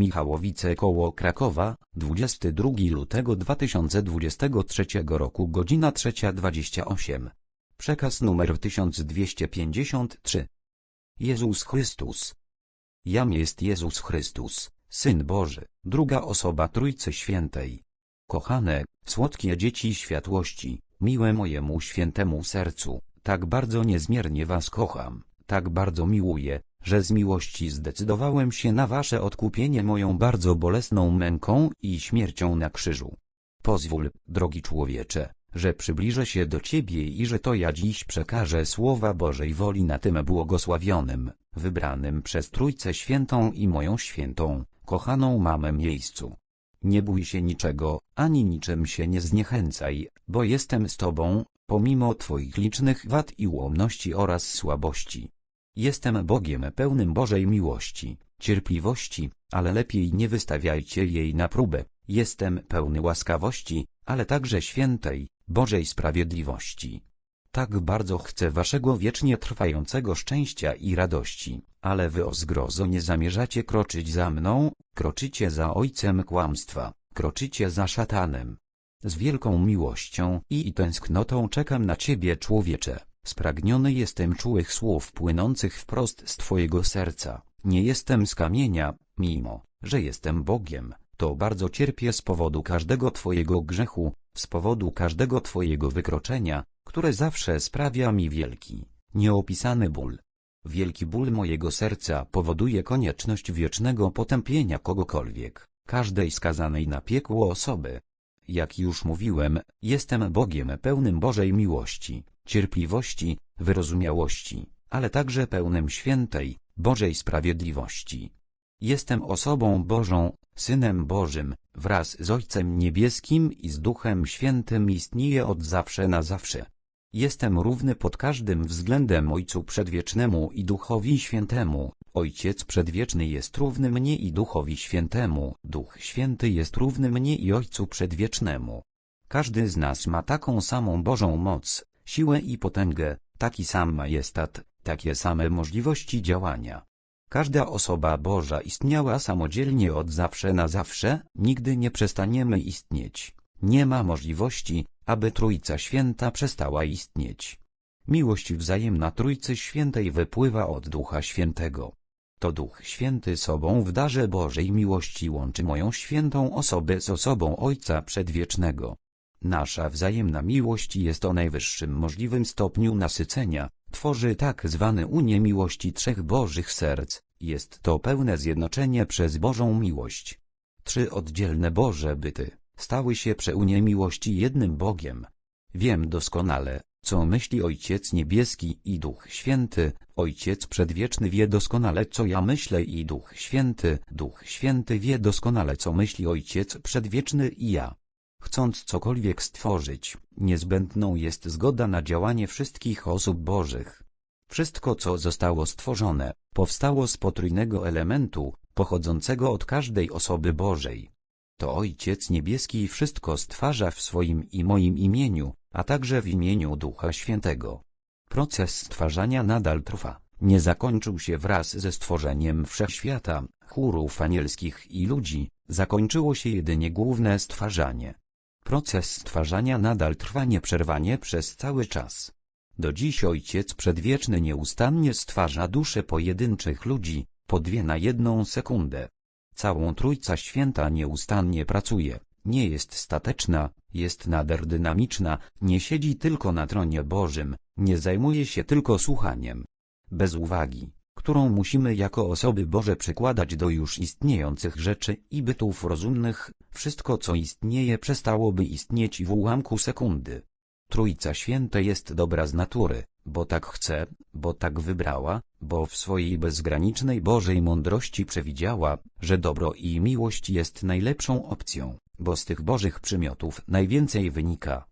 Michałowice koło Krakowa, 22 lutego 2023 roku godzina 3.28. Przekaz numer 1253. Jezus Chrystus. Jam jest Jezus Chrystus, Syn Boży, druga osoba Trójcy Świętej. Kochane, słodkie dzieci światłości, miłe mojemu świętemu sercu, tak bardzo niezmiernie was kocham, tak bardzo miłuję, że z miłości zdecydowałem się na wasze odkupienie moją bardzo bolesną męką i śmiercią na krzyżu. Pozwól, drogi człowiecze, że przybliżę się do Ciebie i że to ja dziś przekażę słowa Bożej woli na tym błogosławionym, wybranym przez Trójcę Świętą i moją świętą, kochaną mamę miejscu. Nie bój się niczego, ani niczym się nie zniechęcaj, bo jestem z Tobą, pomimo Twoich licznych wad i ułomności oraz słabości. Jestem Bogiem pełnym Bożej miłości, cierpliwości, ale lepiej nie wystawiajcie jej na próbę. Jestem pełny łaskawości, ale także świętej, Bożej sprawiedliwości. Tak bardzo chcę waszego wiecznie trwającego szczęścia i radości, ale wy o zgrozo nie zamierzacie kroczyć za mną, kroczycie za ojcem kłamstwa, kroczycie za szatanem. Z wielką miłością i tęsknotą czekam na ciebie człowiecze, spragniony jestem czułych słów płynących wprost z twojego serca, nie jestem z kamienia, mimo, że jestem Bogiem, to bardzo cierpię z powodu każdego twojego grzechu, z powodu każdego twojego wykroczenia, które zawsze sprawia mi wielki, nieopisany ból. Wielki ból mojego serca powoduje konieczność wiecznego potępienia kogokolwiek, każdej skazanej na piekło osoby. Jak już mówiłem, jestem Bogiem pełnym Bożej miłości, cierpliwości, wyrozumiałości, ale także pełnym świętej, Bożej sprawiedliwości. Jestem osobą Bożą, Synem Bożym, wraz z Ojcem Niebieskim i z Duchem Świętym istnieje od zawsze na zawsze. Jestem równy pod każdym względem Ojcu Przedwiecznemu i Duchowi Świętemu. Ojciec Przedwieczny jest równy mnie i Duchowi Świętemu. Duch Święty jest równy mnie i Ojcu Przedwiecznemu. Każdy z nas ma taką samą Bożą moc, siłę i potęgę, taki sam majestat, takie same możliwości działania. Każda osoba Boża istniała samodzielnie od zawsze na zawsze, nigdy nie przestaniemy istnieć. Nie ma możliwości, aby Trójca Święta przestała istnieć. Miłość wzajemna Trójcy Świętej wypływa od Ducha Świętego. To Duch Święty sobą w darze Bożej miłości łączy moją świętą osobę z osobą Ojca Przedwiecznego. Nasza wzajemna miłość jest o najwyższym możliwym stopniu nasycenia, tworzy tak zwany unię miłości trzech Bożych serc, jest to pełne zjednoczenie przez Bożą miłość. Trzy oddzielne Boże byty, stały się przeunię miłości jednym Bogiem. Wiem doskonale, co myśli Ojciec Niebieski i Duch Święty, Ojciec Przedwieczny wie doskonale co ja myślę i Duch Święty, Duch Święty wie doskonale co myśli Ojciec Przedwieczny i ja. Chcąc cokolwiek stworzyć, niezbędną jest zgoda na działanie wszystkich osób bożych. Wszystko co zostało stworzone, powstało z potrójnego elementu, pochodzącego od każdej osoby Bożej. To Ojciec Niebieski wszystko stwarza w swoim i moim imieniu, a także w imieniu Ducha Świętego. Proces stwarzania nadal trwa, nie zakończył się wraz ze stworzeniem wszechświata, chórów anielskich i ludzi, zakończyło się jedynie główne stwarzanie. Proces stwarzania nadal trwa nieprzerwanie przez cały czas. Do dziś Ojciec Przedwieczny nieustannie stwarza dusze pojedynczych ludzi, po dwie na jedną sekundę. Całą Trójca Święta nieustannie pracuje, nie jest stateczna, jest nader dynamiczna, nie siedzi tylko na tronie Bożym, nie zajmuje się tylko słuchaniem. Bez uwagi, którą musimy jako osoby Boże przykładać do już istniejących rzeczy i bytów rozumnych, wszystko co istnieje przestałoby istnieć w ułamku sekundy. Trójca Święta jest dobra z natury, bo tak chce, bo tak wybrała, bo w swojej bezgranicznej Bożej mądrości przewidziała, że dobro i miłość jest najlepszą opcją, bo z tych Bożych przymiotów najwięcej wynika.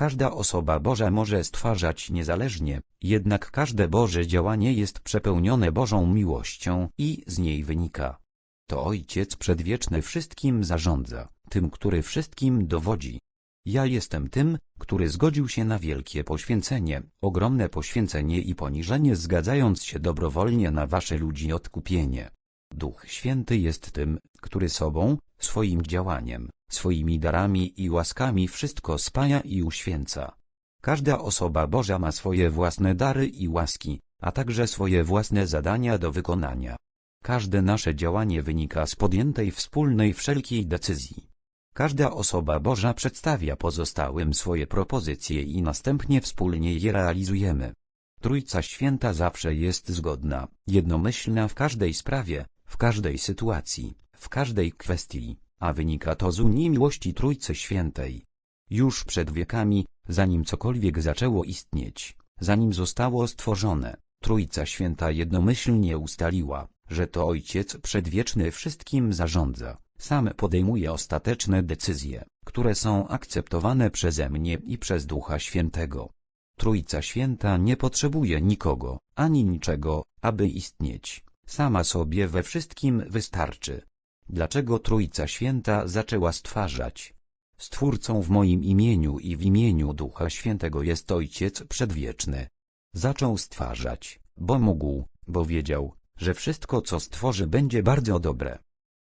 Każda osoba Boża może stwarzać niezależnie, jednak każde Boże działanie jest przepełnione Bożą miłością i z niej wynika. To Ojciec Przedwieczny wszystkim zarządza, tym, który wszystkim dowodzi. Ja jestem tym, który zgodził się na wielkie poświęcenie, ogromne poświęcenie i poniżenie zgadzając się dobrowolnie na wasze ludzi odkupienie. Duch Święty jest tym, który sobą, swoim działaniem, swoimi darami i łaskami wszystko spaja i uświęca. Każda osoba Boża ma swoje własne dary i łaski, a także swoje własne zadania do wykonania. Każde nasze działanie wynika z podjętej wspólnej wszelkiej decyzji. Każda osoba Boża przedstawia pozostałym swoje propozycje i następnie wspólnie je realizujemy. Trójca Święta zawsze jest zgodna, jednomyślna w każdej sprawie, w każdej sytuacji, w każdej kwestii, a wynika to z unii miłości Trójcy Świętej. Już przed wiekami, zanim cokolwiek zaczęło istnieć, zanim zostało stworzone, Trójca Święta jednomyślnie ustaliła, że to Ojciec Przedwieczny wszystkim zarządza, sam podejmuje ostateczne decyzje, które są akceptowane przeze mnie i przez Ducha Świętego. Trójca Święta nie potrzebuje nikogo, ani niczego, aby istnieć. Sama sobie we wszystkim wystarczy. Dlaczego Trójca Święta zaczęła stwarzać? Stwórcą w moim imieniu i w imieniu Ducha Świętego jest Ojciec Przedwieczny. Zaczął stwarzać, bo mógł, bo wiedział, że wszystko co stworzy będzie bardzo dobre.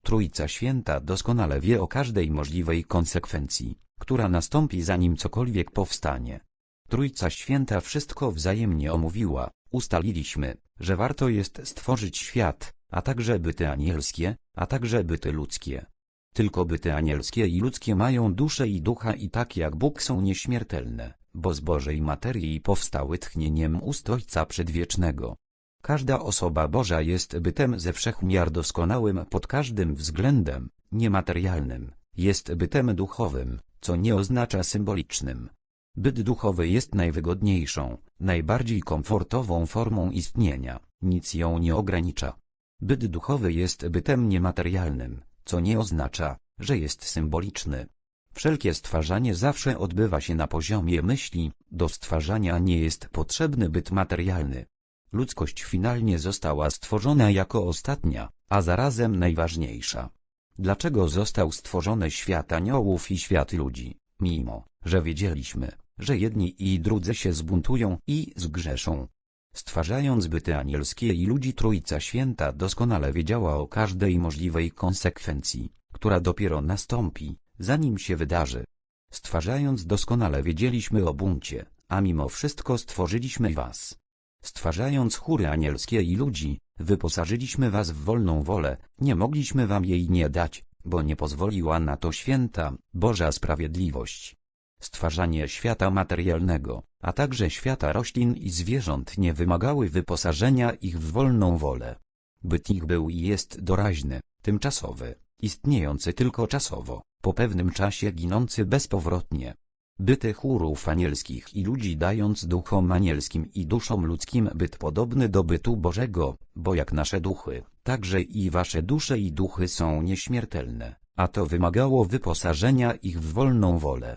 Trójca Święta doskonale wie o każdej możliwej konsekwencji, która nastąpi zanim cokolwiek powstanie. Trójca Święta wszystko wzajemnie omówiła, ustaliliśmy, że warto jest stworzyć świat, a także byty anielskie, a także byty ludzkie. Tylko byty anielskie i ludzkie mają duszę i ducha i tak jak Bóg są nieśmiertelne, bo z Bożej materii powstały tchnieniem ust Ojca Przedwiecznego. Każda osoba Boża jest bytem ze wszechmiar doskonałym pod każdym względem, niematerialnym, jest bytem duchowym, co nie oznacza symbolicznym. Byt duchowy jest najwygodniejszą, najbardziej komfortową formą istnienia, nic ją nie ogranicza. Byt duchowy jest bytem niematerialnym, co nie oznacza, że jest symboliczny. Wszelkie stwarzanie zawsze odbywa się na poziomie myśli, do stwarzania nie jest potrzebny byt materialny. Ludzkość finalnie została stworzona jako ostatnia, a zarazem najważniejsza. Dlaczego został stworzony świat aniołów i świat ludzi, mimo, że wiedzieliśmy, że jedni i drudzy się zbuntują i zgrzeszą? Stwarzając byty anielskie i ludzi Trójca Święta doskonale wiedziała o każdej możliwej konsekwencji, która dopiero nastąpi, zanim się wydarzy. Stwarzając doskonale wiedzieliśmy o buncie, a mimo wszystko stworzyliśmy was. Stwarzając chóry anielskie i ludzi, wyposażyliśmy was w wolną wolę, nie mogliśmy wam jej nie dać, bo nie pozwoliła na to święta, Boża sprawiedliwość. Stwarzanie świata materialnego, a także świata roślin i zwierząt nie wymagały wyposażenia ich w wolną wolę. Byt ich był i jest doraźny, tymczasowy, istniejący tylko czasowo, po pewnym czasie ginący bezpowrotnie. Byty chórów anielskich i ludzi dając duchom anielskim i duszom ludzkim byt podobny do bytu Bożego, bo jak nasze duchy, także i wasze dusze i duchy są nieśmiertelne, a to wymagało wyposażenia ich w wolną wolę.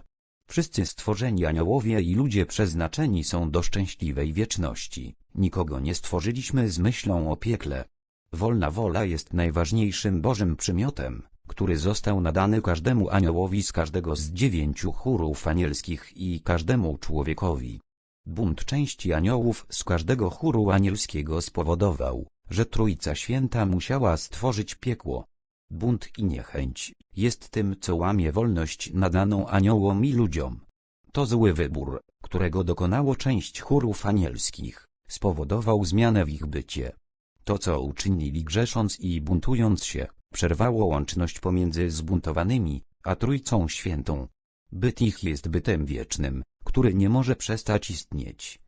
Wszyscy stworzeni aniołowie i ludzie przeznaczeni są do szczęśliwej wieczności, nikogo nie stworzyliśmy z myślą o piekle. Wolna wola jest najważniejszym Bożym przymiotem, który został nadany każdemu aniołowi z każdego z dziewięciu chórów anielskich i każdemu człowiekowi. Bunt części aniołów z każdego chóru anielskiego spowodował, że Trójca Święta musiała stworzyć piekło. Bunt i niechęć jest tym, co łamie wolność nadaną aniołom i ludziom. To zły wybór, którego dokonało część chórów anielskich, spowodował zmianę w ich bycie. To, co uczynili grzesząc i buntując się, przerwało łączność pomiędzy zbuntowanymi, a Trójcą Świętą. Byt ich jest bytem wiecznym, który nie może przestać istnieć.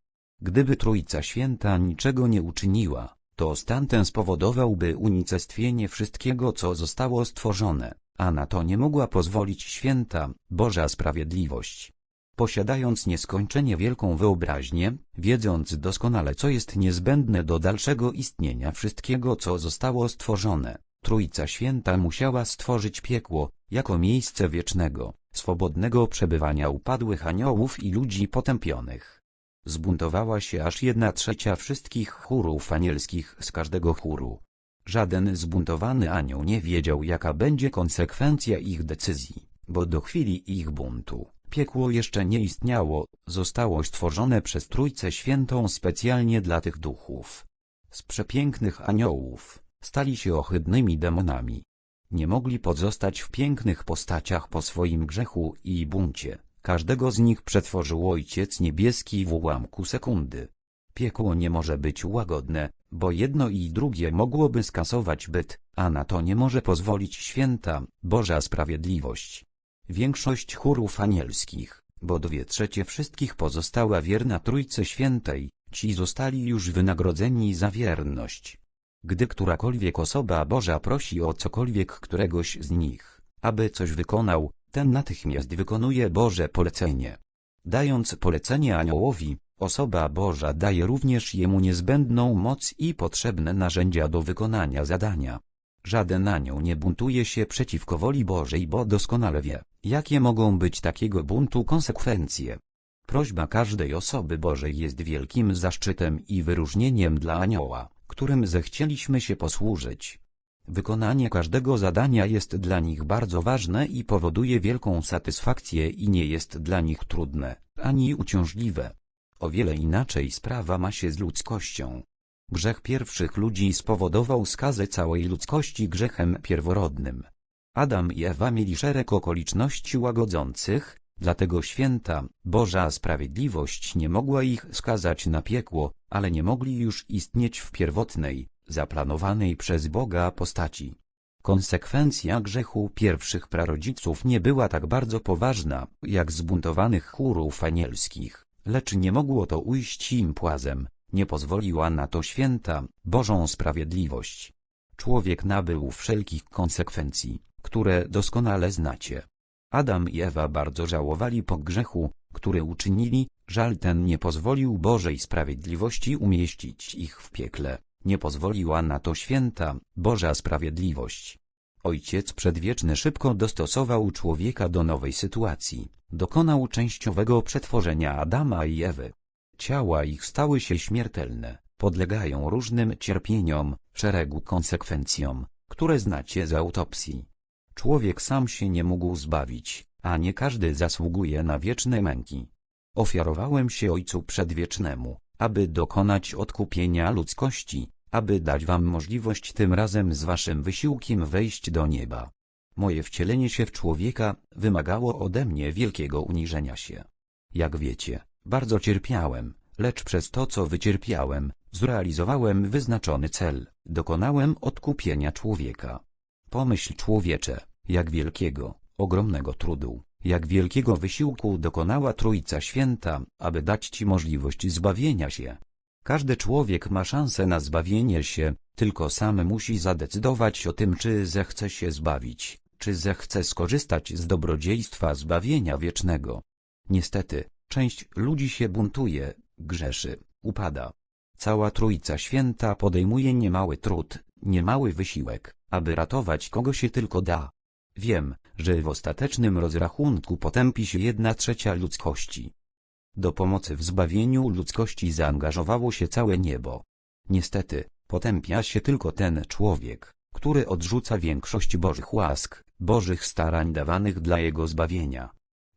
Gdyby Trójca Święta niczego nie uczyniła, to stan ten spowodowałby unicestwienie wszystkiego co zostało stworzone, a na to nie mogła pozwolić święta, Boża Sprawiedliwość. Posiadając nieskończenie wielką wyobraźnię, wiedząc doskonale co jest niezbędne do dalszego istnienia wszystkiego co zostało stworzone, Trójca Święta musiała stworzyć piekło, jako miejsce wiecznego, swobodnego przebywania upadłych aniołów i ludzi potępionych. Zbuntowała się aż jedna trzecia wszystkich chórów anielskich z każdego chóru. Żaden zbuntowany anioł nie wiedział jaka będzie konsekwencja ich decyzji, bo do chwili ich buntu, piekło jeszcze nie istniało, zostało stworzone przez Trójcę Świętą specjalnie dla tych duchów. Z przepięknych aniołów, Stali się ohydnymi demonami. Nie mogli pozostać w pięknych postaciach po swoim grzechu i buncie. Każdego z nich przetworzył Ojciec Niebieski w ułamku sekundy. Piekło nie może być łagodne, bo jedno i drugie mogłoby skasować byt, a na to nie może pozwolić święta, Boża Sprawiedliwość. Większość chórów anielskich, bo dwie trzecie wszystkich pozostała wierna Trójcy Świętej, ci zostali już wynagrodzeni za wierność. Gdy którakolwiek osoba Boża prosi o cokolwiek któregoś z nich, aby coś wykonał, ten natychmiast wykonuje Boże polecenie. Dając polecenie aniołowi, osoba Boża daje również jemu niezbędną moc i potrzebne narzędzia do wykonania zadania. Żaden anioł nie buntuje się przeciwko woli Bożej, bo doskonale wie, jakie mogą być takiego buntu konsekwencje. Prośba każdej osoby Bożej jest wielkim zaszczytem i wyróżnieniem dla anioła, którym zechcieliśmy się posłużyć. Wykonanie każdego zadania jest dla nich bardzo ważne i powoduje wielką satysfakcję i nie jest dla nich trudne, ani uciążliwe. O wiele inaczej sprawa ma się z ludzkością. Grzech pierwszych ludzi spowodował skazę całej ludzkości grzechem pierworodnym. Adam i Ewa mieli szereg okoliczności łagodzących, dlatego święta, Boża Sprawiedliwość nie mogła ich skazać na piekło, ale nie mogli już istnieć w pierwotnej, zaplanowanej przez Boga postaci. Konsekwencja grzechu pierwszych prarodziców nie była tak bardzo poważna, jak zbuntowanych chórów anielskich, lecz nie mogło to ujść im płazem, nie pozwoliła na to święta, Bożą Sprawiedliwość. Człowiek nabył wszelkich konsekwencji, które doskonale znacie. Adam i Ewa bardzo żałowali po grzechu, który uczynili, żal ten nie pozwolił Bożej Sprawiedliwości umieścić ich w piekle, nie pozwoliła na to święta, Boża Sprawiedliwość. Ojciec Przedwieczny szybko dostosował człowieka do nowej sytuacji, dokonał częściowego przetworzenia Adama i Ewy. Ciała ich stały się śmiertelne, podlegają różnym cierpieniom, szeregu konsekwencjom, które znacie z autopsji. Człowiek sam się nie mógł zbawić, a nie każdy zasługuje na wieczne męki. Ofiarowałem się Ojcu Przedwiecznemu, aby dokonać odkupienia ludzkości, aby dać wam możliwość tym razem z waszym wysiłkiem wejść do nieba. Moje wcielenie się w człowieka wymagało ode mnie wielkiego uniżenia się. Jak wiecie, bardzo cierpiałem, lecz przez to co wycierpiałem, zrealizowałem wyznaczony cel, dokonałem odkupienia człowieka. Pomyśl człowiecze, jak wielkiego, ogromnego trudu, jak wielkiego wysiłku dokonała Trójca Święta, aby dać Ci możliwość zbawienia się. Każdy człowiek ma szansę na zbawienie się, tylko sam musi zadecydować o tym, czy zechce się zbawić, czy zechce skorzystać z dobrodziejstwa zbawienia wiecznego. Niestety, część ludzi się buntuje, grzeszy, upada. Cała Trójca Święta podejmuje niemały trud, niemały wysiłek, aby ratować kogo się tylko da. Wiem, że w ostatecznym rozrachunku potępi się jedna trzecia ludzkości. Do pomocy w zbawieniu ludzkości zaangażowało się całe niebo. Niestety, potępia się tylko ten człowiek, który odrzuca większość Bożych łask, Bożych starań dawanych dla jego zbawienia.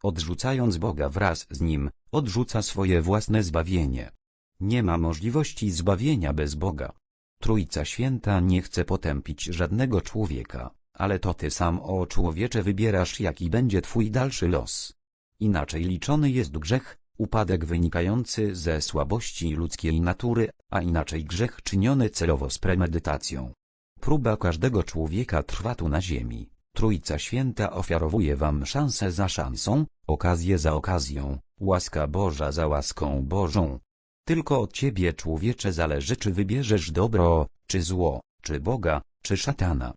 Odrzucając Boga wraz z nim, odrzuca swoje własne zbawienie. Nie ma możliwości zbawienia bez Boga. Trójca Święta nie chce potępić żadnego człowieka, ale to ty sam o człowiecze wybierasz jaki będzie twój dalszy los. Inaczej liczony jest grzech, upadek wynikający ze słabości ludzkiej natury, a inaczej grzech czyniony celowo z premedytacją. Próba każdego człowieka trwa tu na ziemi. Trójca Święta ofiarowuje wam szansę za szansą, okazję za okazją, łaska Boża za łaską Bożą. Tylko od ciebie człowiecze zależy czy wybierzesz dobro, czy zło, czy Boga, czy szatana.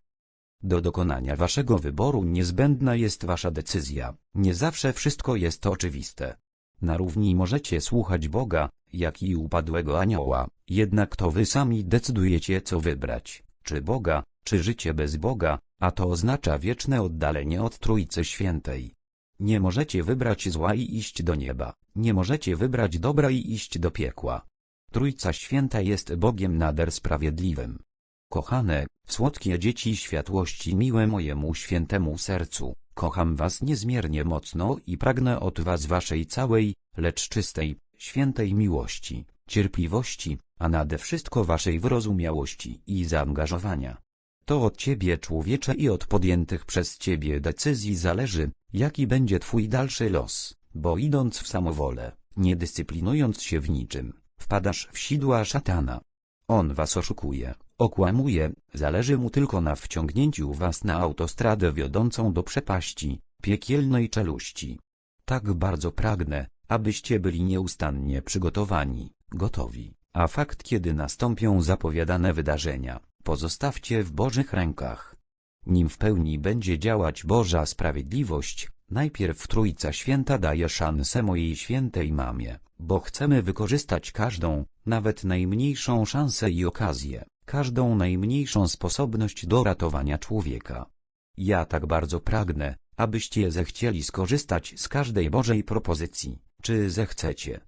Do dokonania waszego wyboru niezbędna jest wasza decyzja, nie zawsze wszystko jest oczywiste. Na równi możecie słuchać Boga, jak i upadłego anioła, jednak to wy sami decydujecie co wybrać, czy Boga, czy życie bez Boga, a to oznacza wieczne oddalenie od Trójcy Świętej. Nie możecie wybrać zła i iść do nieba, nie możecie wybrać dobra i iść do piekła. Trójca Święta jest Bogiem nader sprawiedliwym. Kochane, słodkie dzieci światłości miłe mojemu świętemu sercu, kocham was niezmiernie mocno i pragnę od was waszej całej, lecz czystej, świętej miłości. cierpliwości, a nade wszystko waszej wyrozumiałości i zaangażowania. To od ciebie człowiecze i od podjętych przez ciebie decyzji zależy, jaki będzie twój dalszy los, bo idąc w samowolę, nie dyscyplinując się w niczym, wpadasz w sidła szatana. On was oszukuje, okłamuje, zależy mu tylko na wciągnięciu was na autostradę wiodącą do przepaści, piekielnej czeluści. Tak bardzo pragnę, abyście byli nieustannie przygotowani, gotowi, a fakt kiedy nastąpią zapowiadane wydarzenia, pozostawcie w Bożych rękach. Nim w pełni będzie działać Boża sprawiedliwość, najpierw Trójca Święta daje szansę mojej świętej mamie, bo chcemy wykorzystać każdą, nawet najmniejszą szansę i okazję, każdą najmniejszą sposobność do ratowania człowieka. Ja tak bardzo pragnę, abyście zechcieli skorzystać z każdej Bożej propozycji, czy zechcecie.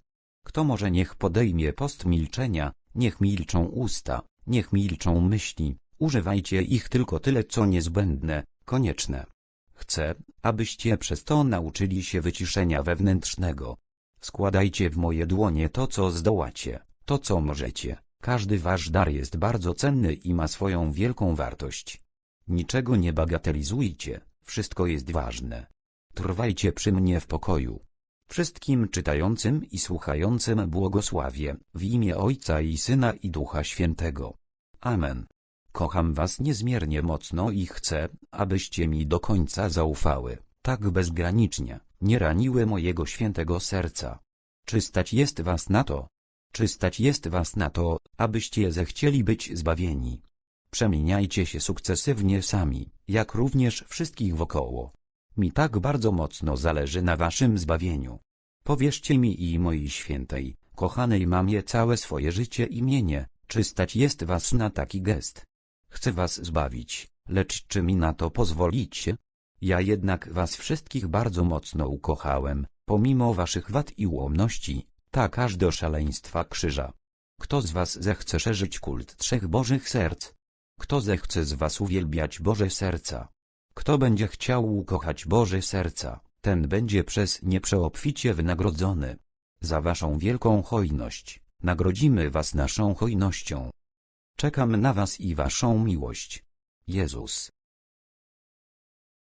Kto może niech podejmie post milczenia, niech milczą usta, niech milczą myśli, używajcie ich tylko tyle co niezbędne, konieczne. Chcę, abyście przez to nauczyli się wyciszenia wewnętrznego. Składajcie w moje dłonie to co zdołacie, to co możecie. Każdy wasz dar jest bardzo cenny i ma swoją wielką wartość. Niczego nie bagatelizujcie, wszystko jest ważne. Trwajcie przy mnie w pokoju. Wszystkim czytającym i słuchającym błogosławię, w imię Ojca i Syna i Ducha Świętego. Amen. Kocham was niezmiernie mocno i chcę, abyście mi do końca zaufały, tak bezgranicznie, nie raniły mojego świętego serca. Czy stać jest was na to? Czy stać jest was na to, abyście zechcieli być zbawieni? Przemieniajcie się sukcesywnie sami, jak również wszystkich wokoło. Mi tak bardzo mocno zależy na waszym zbawieniu. Powierzcie mi i mojej świętej, kochanej mamie całe swoje życie i mienie, czy stać jest was na taki gest. Chcę was zbawić, lecz czy mi na to pozwolicie? Ja jednak was wszystkich bardzo mocno ukochałem, pomimo waszych wad i łomności, tak aż do szaleństwa krzyża. Kto z was zechce szerzyć kult trzech Bożych Serc? Kto zechce z was uwielbiać Boże Serca? Kto będzie chciał ukochać Boże Serca, ten będzie przez nie przeobficie wynagrodzony. Za waszą wielką hojność, nagrodzimy was naszą hojnością. Czekam na was i waszą miłość. Jezus